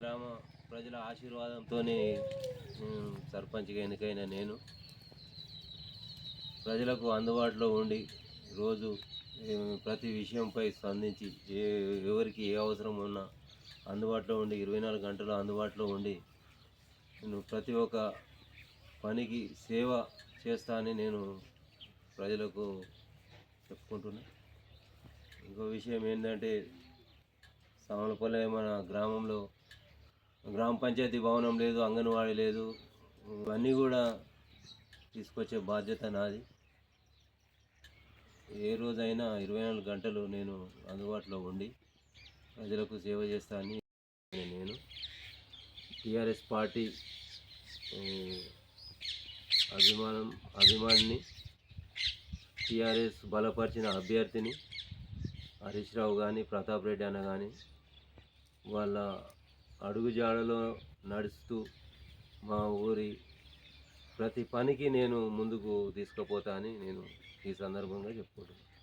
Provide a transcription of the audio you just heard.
గ్రామ ప్రజల ఆశీర్వాదంతో సర్పంచ్గా ఎన్నికైన నేను. ప్రజలకు అందుబాటులో ఉండి రోజు ప్రతి విషయంపై స్పందించి ఏ ఎవరికి ఏ అవసరం ఉన్నా అందుబాటులో ఉండి ఇరవై నాలుగు గంటలు అందుబాటులో ఉండి నేను ప్రతి ఒక్క పనికి సేవ చేస్తానని నేను ప్రజలకు చెప్పుకుంటున్నా. ఇంకో విషయం ఏంటంటే సామలపల్లె మన గ్రామంలో గ్రామ పంచాయతీ భవనం లేదు అంగన్వాడీ లేదు. ఇవన్నీ కూడా తీసుకొచ్చే బాధ్యత నాది. ఏ రోజైనా ఇరవై నాలుగు గంటలు నేను అందుబాటులో ఉండి ప్రజలకు సేవ చేస్తానని నేను టీఆర్ఎస్ పార్టీ అభిమానం అభిమానిని టీఆర్ఎస్ బలపరిచిన అభ్యర్థిని హరీష్ రావు కానీ ప్రతాప్ రెడ్డి అన్న కానీ వాళ్ళ అడుగుజాడలో నడుస్తూ మా ఊరి ప్రతి పనికి నేను ముందుకు తీసుకుపోతా అని నేను ఈ సందర్భంగా చెప్పుకుంటున్నాను.